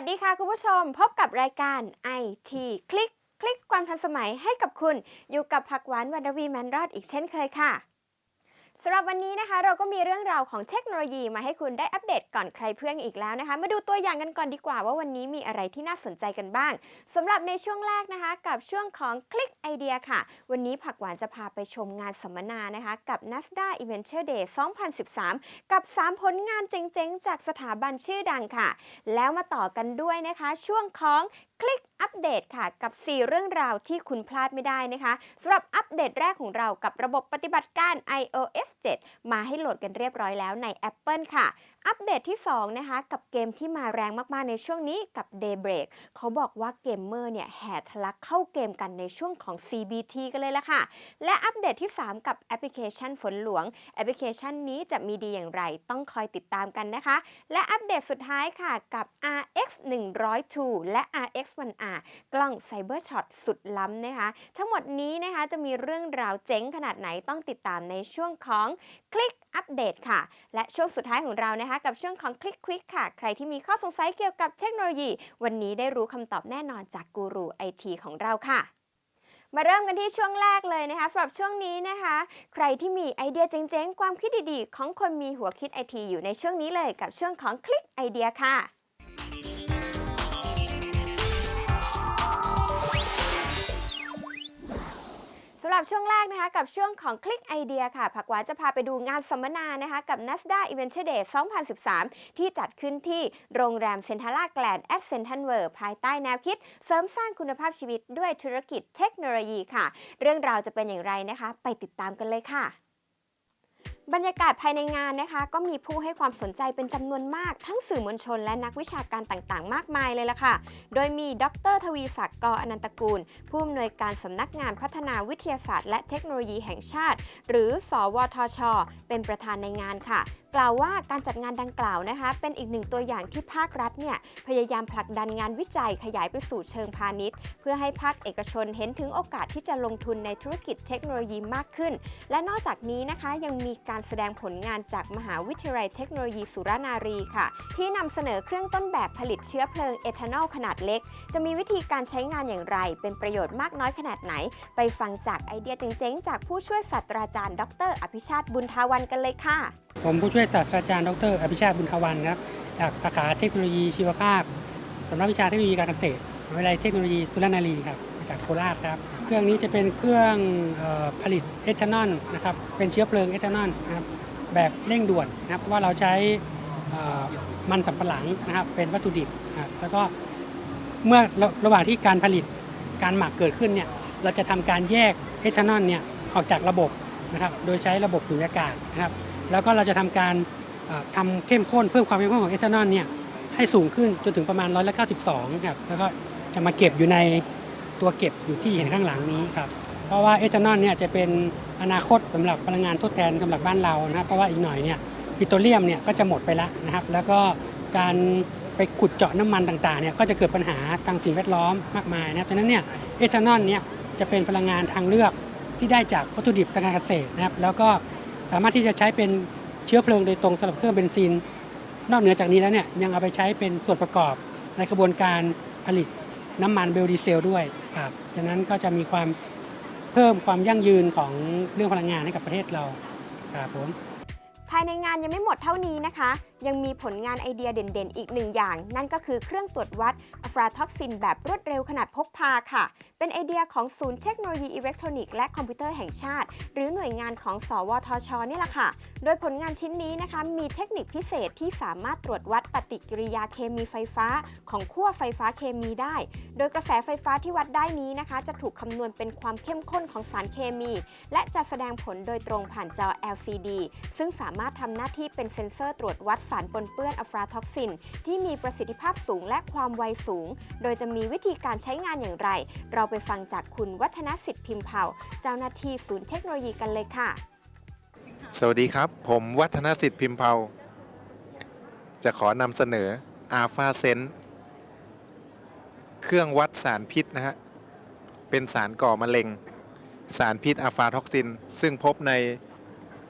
สวัสดีค่ะคุณผู้ชม พบกับรายการ IT คลิก คลิกความทันสมัยให้กับคุณ อยู่กับผักหวานวรรณวีแมนรอดอีกเช่นเคยค่ะ สำหรับวันนี้นะคะ เราก็มีเรื่องราวของเทคโนโลยีมาให้คุณได้อัปเดตก่อนใครเพื่อนอีกแล้วนะคะ มาดูตัวอย่างกันก่อนดีกว่าว่าวันนี้มีอะไรที่น่าสนใจกันบ้างสำหรับในช่วงแรกนะคะ กับช่วงของคลิกไอเดียค่ะ วันนี้ผักหวานจะพาไปชมงานสัมมนานะคะกับ NASDA Inventor Day 2013 กับ 3 ผลงานเจ๋งๆ จากสถาบันชื่อดังค่ะ แล้วมาต่อกันด้วยนะคะ ช่วงของ คลิกอัปเดตค่ะกับ 4 เรื่องราวที่คุณพลาดไม่ได้นะคะสำหรับอัปเดตแรกของเรากับระบบปฏิบัติการ iOS 7 มาให้โหลดกันเรียบร้อยแล้วใน Apple ค่ะ อัปเดตที่ 2 นะคะ กับเกมที่มาแรงมาก ๆ ในช่วงนี้กับ Daybreak เขาบอกว่าเกมเมอร์เนี่ยแห่ทะลักเข้าเกมกันในช่วงของ CBT กันเลยละค่ะ และอัปเดตที่ 3 กับแอปพลิเคชันฝนหลวง แอปพลิเคชันนี้จะมีดีอย่างไรต้องคอยติดตามกันนะคะ และอัปเดตสุดท้ายค่ะกับ RX 102และ RX 1R กล้อง Cyber Shot สุดล้ำนะคะ ทั้งหมดนี้นะคะจะมีเรื่องราวเจ๋งขนาดไหนต้องติดตามในช่วงของคลิกอัปเดตค่ะ และช่วงสุดท้ายของเรานะคะกับช่วงของคลิกควิกค่ะ ใครที่มีข้อสงสัยเกี่ยวกับเทคโนโลยี วันนี้ได้รู้คำตอบแน่นอนจากกูรูไอทีของเราค่ะมาเริ่มกันที่ช่วงแรกเลยนะคะสำหรับช่วงนี้นะคะ ใครที่มีไอเดียเจ๋งๆ ความคิดดีๆ ของคนมีหัวคิดไอทีอยู่ในช่วงนี้เลยกับช่วงของคลิกไอเดียค่ะ รับช่วงแรกนะคะกับช่วงของคลิกไอเดียค่ะ ผักหวานจะพาไปดูงานสัมมนานะคะกับ NASDA Inventor Day 2013 ที่จัดขึ้นที่โรงแรมเซนทาร่าแกลนด์แอดเซนทันเวิร์ภายใต้แนวคิด เสริมสร้างคุณภาพชีวิตด้วยธุรกิจเทคโนโลยีค่ะ เรื่องราวจะเป็นอย่างไรนะคะ ไปติดตามกันเลยค่ะ บรรยากาศภายในงานนะคะ ก็มีผู้ให้ความสนใจเป็นจำนวนมาก ทั้งสื่อมวลชนและนักวิชาการต่างๆ มากมายเลยล่ะค่ะ โดยมีดรทวีศักดิ์กออนันตกูล ผู้อำนวยการสำนักงานพัฒนาวิทยาศาสตร์ และเทคโนโลยีแห่งชาติ หรือ สวทช เป็นประธานในงานค่ะ กล่าวว่าการจัดงานดังกล่าวนะคะ เป็นอีกหนึ่งตัวอย่างที่ภาครัฐเนี่ยพยายามผลักดันงานวิจัยขยายไปสู่เชิงพาณิชย์ เพื่อให้ภาคเอกชนเห็นถึงโอกาสที่จะลงทุนในธุรกิจเทคโนโลยีมากขึ้น และนอกจากนี้นะคะยังมีการแสดงผลงานจากมหาวิทยาลัยเทคโนโลยีสุรนารีค่ะ ที่นำเสนอเครื่องต้นแบบผลิตเชื้อเพลิงเอทานอลขนาดเล็ก จะมีวิธีการใช้งานอย่างไร เป็นประโยชน์มากน้อยขนาดไหน ไปฟังจากไอเดียเจ๋งๆ จากผู้ช่วยศาสตราจารย์ ดร อภิชาติบุญทาวันกันเลยค่ะ ผมผู้ช่วยศาสตราจารย์ ดร อภิชาติบุญทาวันครับจากสาขาเทคโนโลยีชีวภาพสำนักวิชาเทคโนโลยีการเกษตรมหาวิทยาลัยเทคโนโลยีสุรนารีครับจากโคราชครับ เครื่องนี้จะเป็นเครื่องออผลิตเอทานอลนะครับ เป็นเชื้อเพลิงเอทานอลนะครับแบบเร่งด่วนนะครับเพราะว่าเราใช้มันสำปะหลังนะครับเป็นวัตถุดิบนะครับแล้วก็เมื่อระระหว่างที่การผลิตการหมักเกิดขึ้นเนี่ยเราจะทำการแยกเอทานอลเนี่ยออกจากระบบนะครับโดยใช้ระบบสุญญากาศนะครับ แล้วก็เราจะทำการเอ่อทำเข้มข้นเพิ่มความเข้มข้นของเอทานอลเนี่ยให้สูงขึ้นจนถึงประมาณร้อยละ92ครับแล้วก็จะมาเก็บอยู่ใน ตัวเก็บอยู่ที่เห็นข้างหลังนี้ครับเพราะว่าเอทานอลเนี่ยจะเป็นอนาคตสำหรับพลังงานทดแทนสำหรับบ้านเรานะครับเพราะว่าอีกหน่อยเนี่ยปิโตรเลียมเนี่ยก็จะหมดไปแล้วนะครับ แล้วก็การไปขุดเจาะน้ำมันต่างๆเนี่ยก็จะเกิดปัญหาทางสิ่งแวดล้อมมากมายนะครับดังนั้นเนี่ยเอทานอลเนี่ยจะเป็นพลังงานทางเลือกที่ได้จากวัตถุดิบทางการเกษตรนะครับ แล้วก็สามารถที่จะใช้เป็นเชื้อเพลิงโดยตรงสำหรับเครื่องเบนซิน นอกเหนือจากนี้แล้วเนี่ยยังเอาไปใช้เป็นส่วนประกอบในกระบวนการผลิต น้ำมันเบลดีเซลด้วยครับฉะนั้นก็จะมีความเพิ่มความยั่งยืนของเรื่องพลังงานให้กับประเทศเราครับผม ภายในงานยังไม่หมดเท่านี้นะคะ ยังมีผลงานไอเดียเด่นๆ อีกหนึ่งอย่าง นั่นก็คือเครื่องตรวจวัดอะฟราท็อกซินแบบรวดเร็วขนาดพกพาค่ะ เป็นไอเดียของศูนย์เทคโนโลยีอิเล็กทรอนิกส์และคอมพิวเตอร์แห่งชาติ หรือหน่วยงานของ สวทชนี่แหละค่ะ โดยผลงานชิ้นนี้นะคะ มีเทคนิคพิเศษที่สามารถตรวจวัดปฏิกิริยาเคมีไฟฟ้า ของขั้วไฟฟ้าเคมีได้ โดยกระแสไฟฟ้าที่วัดได้นี้นะคะ จะถูกคำนวณเป็นความเข้มข้นของสารเคมี และจะแสดงผลโดยตรงผ่านจอ LCD ซึ่งสามารถทำหน้าที่เป็นเซ็นเซอร์ตรวจวัดสารปนเปื้อนอะฟราท็อกซิน ที่มีประสิทธิภาพสูงและความไวสูง โดยจะมีวิธีการใช้งานอย่างไร เราไปฟังจากคุณวัฒนสิทธิ์พิมพ์เผ่า เจ้าหน้าที่ศูนย์เทคโนโลยีกันเลยค่ะ สวัสดีครับ ผมวัฒนสิทธิ์พิมพ์เผาจะขอนำเสนอ a l p h a s e n เครื่องวัดสารพิษนะฮะเป็นสารก่อมะเร็ง สารพิษอะฟาท็อกซิน ซึ่งพบใน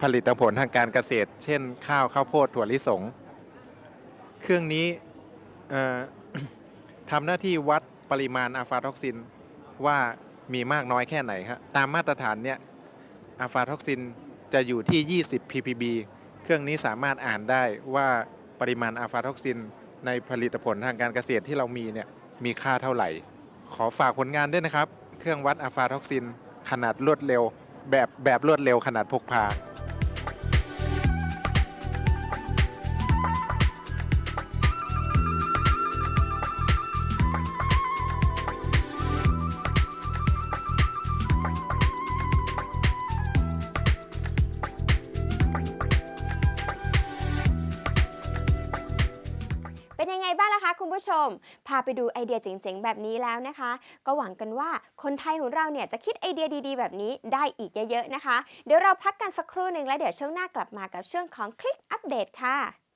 ผลิตผลทางการเกษตร เช่น ข้าวข้าวโพดถั่วลิสง เครื่องนี้ทำหน้าที่วัดปริมาณอะฟาท็อกซินว่ามีมากน้อยแค่ไหนครับตามมาตรฐานเนี่ยอะฟาท็อกซินจะอยู่ที่ 20 ppb เครื่องนี้สามารถอ่านได้ว่าปริมาณอะฟาท็อกซิน ในผลิตผลทางการเกษตรที่เรามีเนี่ยมีค่าเท่าไหร่ ขอฝากผลงานด้วยนะครับ เครื่องวัดอะฟาท็อกซิน ขนาดรวดเร็ว แบบแบบรวดเร็วขนาดพกพา ไงบ้างล่ะคะคุณผู้ชม พาไปดูไอเดียเจ๋งๆ แบบนี้แล้วนะคะ ก็หวังกันว่าคนไทยของเราเนี่ยจะคิดไอเดียดีๆ แบบนี้ได้อีกเยอะๆนะคะ เดี๋ยวเราพักกันสักครู่หนึ่งแล้วเดี๋ยวช่วงหน้ากลับมากับช่วงของคลิกอัปเดตค่ะ